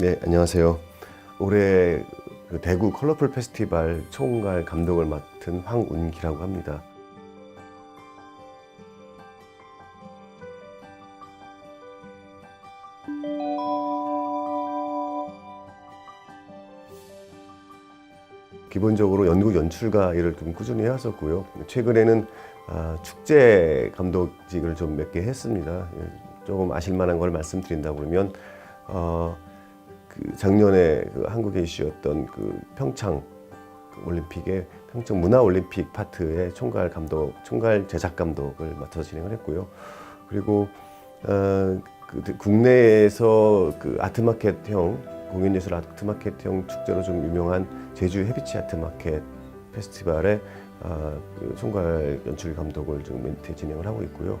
네, 안녕하세요. 올해 그 대구 컬러풀 페스티벌 총괄 감독을 맡은 황운기라고 합니다. 기본적으로 연극 연출가 일을 좀 꾸준히 해왔었고요. 최근에는 아, 축제 감독직을 좀 몇 개 했습니다. 예, 조금 아실만한 걸 말씀드린다 그러면 어, 그 작년에 그 한국에 이슈였던 그 평창 올림픽의 평창 문화 올림픽 파트의 총괄 감독, 총괄 제작 감독을 맡아서 진행을 했고요. 그리고 어, 그 국내에서 그 아트마켓형 공연예술 아트마켓형 축제로 좀 유명한 제주 해비치 아트마켓 페스티벌의 아, 그 총괄 연출 감독을 지금 멘트 진행을 하고 있고요.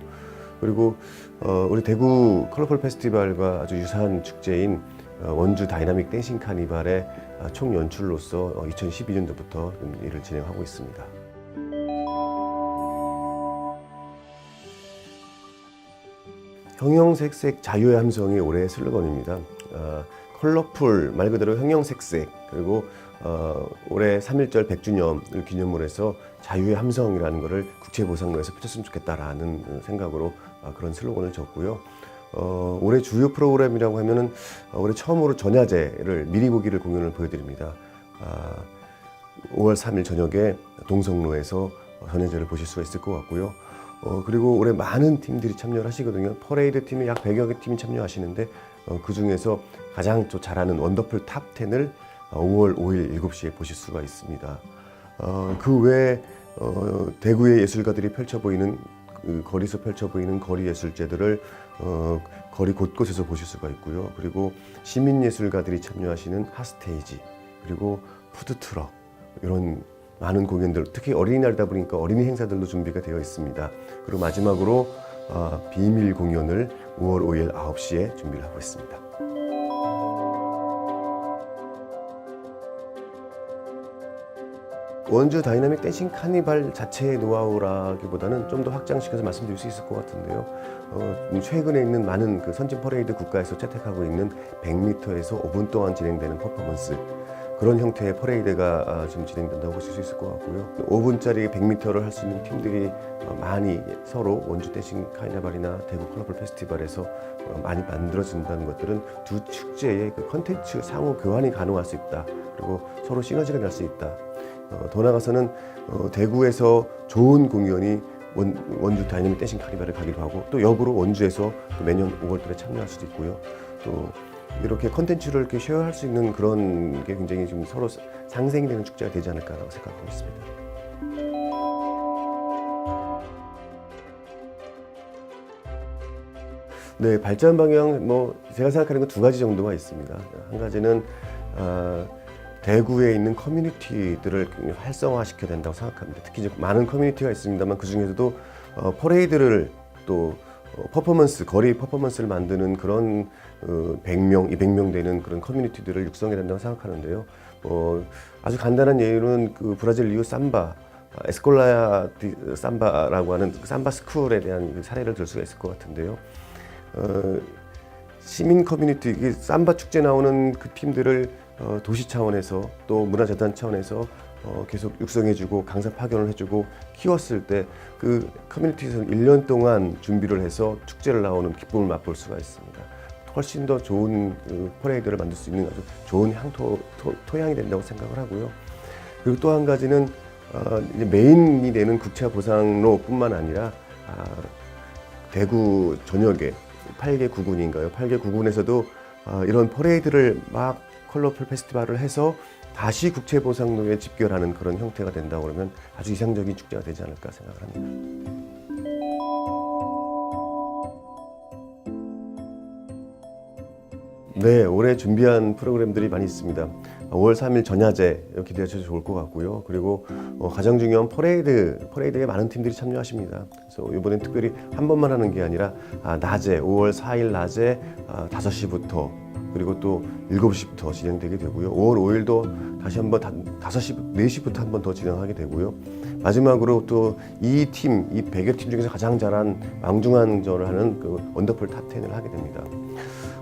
그리고 어, 우리 대구 컬러풀 페스티벌과 아주 유사한 축제인 어, 원주 다이나믹 댄싱 카니발의 아, 총 연출로서 어, 2012년도부터 일을 진행하고 있습니다. 형형색색 자유의 함성이 올해의 슬로건입니다. 어, 컬러풀 말 그대로 형형색색 그리고 어, 올해 3.1절 100주년을 기념으로 해서 자유의 함성이라는 것을 국제보상로에서 펼쳤으면 좋겠다라는 생각으로 어, 그런 슬로건을 졌고요. 어, 올해 주요 프로그램이라고 하면은 어, 올해 처음으로 전야제를 미리 보기를 공연을 보여드립니다. 아, 5월 3일 저녁에 동성로에서 전야제를 보실 수가 있을 것 같고요. 어, 그리고 올해 많은 팀들이 참여를 하시거든요. 퍼레이드 팀이 약 100여 개 팀이 참여하시는데 어, 그 중에서 가장 또 잘하는 원더풀 탑 10을 5월 5일 7시에 보실 수가 있습니다. 어, 그 외에 어, 대구의 예술가들이 펼쳐 보이는 그 거리에서 펼쳐 보이는 거리 예술제들을 어, 거리 곳곳에서 보실 수가 있고요. 그리고 시민 예술가들이 참여하시는 핫스테이지 그리고 푸드트럭 이런 많은 공연들 특히 어린이날이다 보니까 어린이 행사들도 준비가 되어 있습니다. 그리고 마지막으로 어, 비밀 공연을 5월 5일 9시에 준비를 하고 있습니다. 원주 다이나믹 댄싱 카니발 자체의 노하우라기보다는 좀 더 확장시켜서 말씀드릴 수 있을 것 같은데요. 어, 최근에 있는 많은 그 선진 퍼레이드 국가에서 채택하고 있는 100m에서 5분 동안 진행되는 퍼포먼스 그런 형태의 퍼레이드가 아, 좀 진행된다고 보실 수 있을 것 같고요. 5분짜리 100m를 할 수 있는 팀들이 어, 많이 서로 원주 댄싱 카니발이나 대구 컬러풀 페스티벌에서 어, 많이 만들어진다는 것들은 두 축제의 그 컨텐츠 상호 교환이 가능할 수 있다. 그리고 서로 시너지가 날 수 있다. 어, 더 나아가서는 어, 대구에서 좋은 공연이 원, 원주 다이내믹 댄싱 카니발을 가기도 하고 또 역으로 원주에서 또 매년 5월달에 참여할 수도 있고요. 또 이렇게 컨텐츠를 이렇게 쉐어할 수 있는 그런 게 굉장히 좀 서로 상생이 되는 축제가 되지 않을까라고 생각하고 있습니다. 네, 발전 방향 뭐 제가 생각하는 건 두 가지 정도가 있습니다. 한 가지는 아, 대구에 있는 커뮤니티들을 활성화시켜야 된다고 생각합니다. 특히 이제 많은 커뮤니티가 있습니다만 그 중에서도 어, 퍼레이드를 또 어, 퍼포먼스, 거리 퍼포먼스를 만드는 그런 어, 100명, 200명 되는 그런 커뮤니티들을 육성해야 된다고 생각하는데요. 어, 아주 간단한 예로는 그 브라질 리우 삼바, 아, 에스콜라야 디 삼바라고 하는 그 삼바 스쿨에 대한 그 사례를 들 수가 있을 것 같은데요. 어, 시민 커뮤니티, 이게 삼바 축제 나오는 그 팀들을 어, 도시 차원에서 또 문화재단 차원에서 어, 계속 육성해주고 강사 파견을 해주고 키웠을 때 그 커뮤니티에서 1년 동안 준비를 해서 축제를 나오는 기쁨을 맛볼 수가 있습니다. 훨씬 더 좋은 그 퍼레이드를 만들 수 있는 아주 좋은 향토, 토, 토양이 된다고 생각을 하고요. 그리고 또 한 가지는 어, 이제 메인이 되는 국채 보상로뿐만 아니라 아, 대구 전역에 8개 구군인가요? 8개 구군에서도 어, 이런 퍼레이드를 막 컬러풀 페스티벌을 해서 다시 국채보상로에 집결하는 그런 형태가 된다고 그러면 아주 이상적인 축제가 되지 않을까 생각을 합니다. 네, 올해 준비한 프로그램들이 많이 있습니다. 5월 3일 전야제 기대해 주셔도 좋을 것 같고요. 그리고 어, 가장 중요한 퍼레이드, 퍼레이드에 많은 팀들이 참여하십니다. 그래서 이번엔 특별히 한 번만 하는 게 아니라 아, 낮에 5월 4일 낮에 아, 5시부터 그리고 또 7시부터 진행되게 되고요. 5월 5일도 다시 한번 5시, 4시부터 한번 더 진행하게 되고요. 마지막으로 또 이 팀, 이 100여 팀 중에서 가장 잘한 왕중왕전을 하는 그 원더풀 탑10을 하게 됩니다.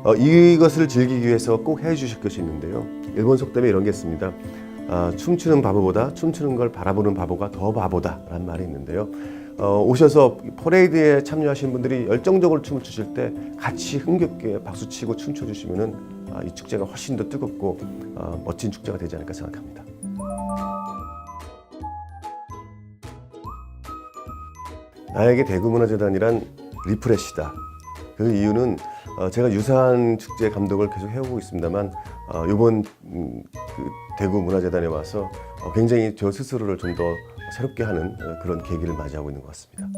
어, 이것을 즐기기 위해서 꼭 해주실 것이 있는데요. 일본 속담에 이런 게 있습니다. 아, 춤추는 바보보다 춤추는 걸 바라보는 바보가 더 바보다라는 말이 있는데요. 어, 오셔서 퍼레이드에 참여하신 분들이 열정적으로 춤을 추실 때 같이 흥겹게 박수치고 춤춰 주시면은 아, 이 축제가 훨씬 더 뜨겁고 아, 멋진 축제가 되지 않을까 생각합니다. 나에게 대구문화재단이란 리프레시다. 그 이유는 어, 제가 유사한 축제 감독을 계속 해오고 있습니다만 어, 이번 음, 그 대구 문화재단에 와서 어, 굉장히 저 스스로를 좀더 새롭게 하는 어, 그런 계기를 맞이하고 있는 것 같습니다.